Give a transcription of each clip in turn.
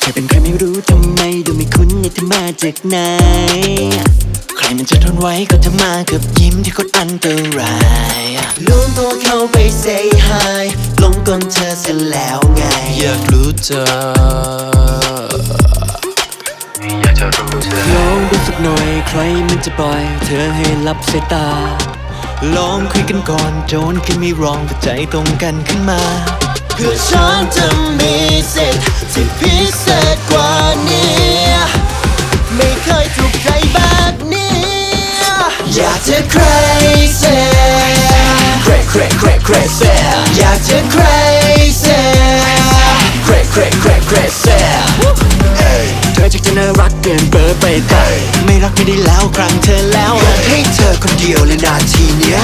เธอเป็นใครไม่รู้ทำไม ดูไม่คุ้นเนี่ยเธอมาจากไหน มันจะทนไว้ก็เธอมากับยิ้มที่โคตรอันตรายล้วนตัวเข้าไป say hi ลงกลเธอเสร็จแล้วไง อยากรู้เธออยากจะรู้เธอลองดูสักหน่อยใครมันจะปล่อย เธอให้รับสายตา ลองคุยกันก่อนโจนขึ้นไม่รองก็ใจตรงกันขึ้นมาเพื่อฉันจะมีสิทธิ์ที่พิเศษกว่านี้ ไม่เคยถูกใจแบบนี้อยาก จะ crazy crazy crazy crazy crazy อยากจะ crazy crazy crazy crazy crazy เธอจะจะน่ารักเกินเบอร์ไปแต่ไม่รักไม่ได้แล้วครั้งเธอแล้วให้เธอคนเดียวเลยนาทีเนี้ย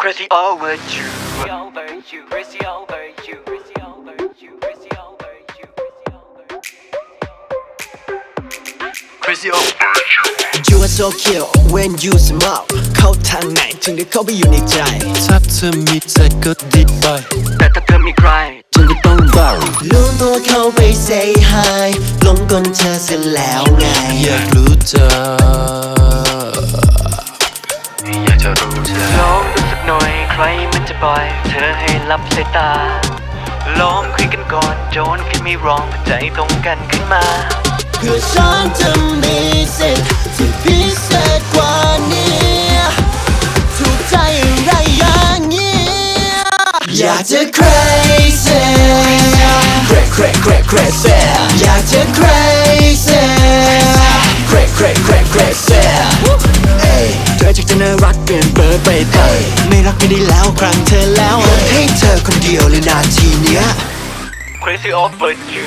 Crazy over you over you, crazy over you, Crazy over You are so cute when you smile เข้าทางไหนถึงได้เข้าไปอยู่ในใจถ้าเธอมีใจก็ดีไปแต่ถ้าเธอมีใครฉันก็ต้องบ้ารู้ตัวเข้าไป say hi ลงกลเธอเสร็จแล้วไง อยากรู้เธออยากจะรู้เธอลองดูสักหน่อยใครมันจะปล่อยเธอให้รับสายตาลองคุยกันก่อนโจนคิดไม่รองใจตรงกันขึ้นมาเพื่อฉันจะมีสิทธิ์ที่พิเศษกว่านี้ถูกใจอะไรอย่างนี้อยากจะ crazy crazy crazy crazy crazy อยากจะ crazy crazy crazy crazy crazy เอ้ยเธอจะจะน่ารักเกินเบอร์ไปแต่ไม่รักไม่ได้แล้วครั้งเธอแล้วให้เธอคนเดียวเลยนาทีเนี้ย Crazy over you